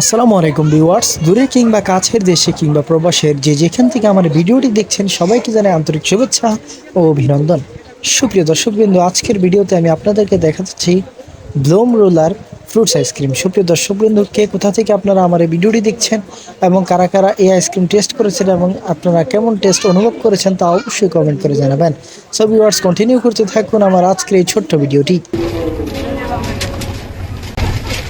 আসসালামু আলাইকুম ভিউয়ার্স। দূরে কিংবা কাছের দেশে কিংবা প্রবাসের যে যেখান থেকে আমার ভিডিওটি দেখছেন, সবাইকে জানাই আন্তরিক শুভেচ্ছা ও অভিনন্দন। সুপ্রিয় দর্শকবৃন্দ, আজকের ভিডিওতে আমি আপনাদেরকে দেখাচ্ছি ব্লোম রোলার ফ্রুটস আইসক্রিম। সুপ্রিয় দর্শকবৃন্দ, কে কোথা থেকে আপনারা আমার এই ভিডিওটি দেখছেন এবং কারা কারা এই আইসক্রিম টেস্ট করেছেন এবং আপনারা কেমন টেস্ট অনুভব করেছেন তা অবশ্যই কমেন্ট করে জানাবেন। সো ভিউয়ার্স কন্টিনিউ করতে থাকুন আমার আজকের এই ছোট্ট ভিডিওটি।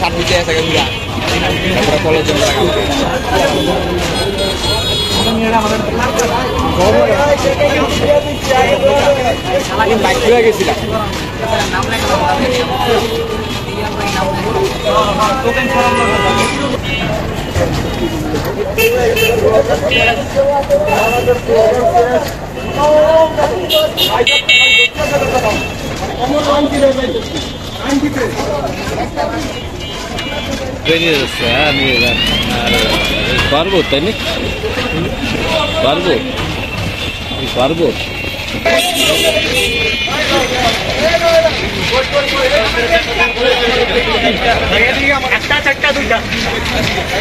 সাত দিতে আছে তারপরে কলের জন্য বাইক হয়ে গেছিলাম বেরিয়ে পারব তাই না পারব পারব একটা চারটা দুইটা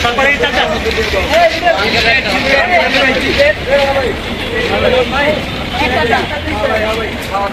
তারপরে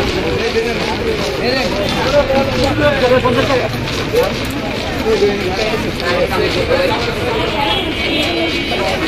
Thank you.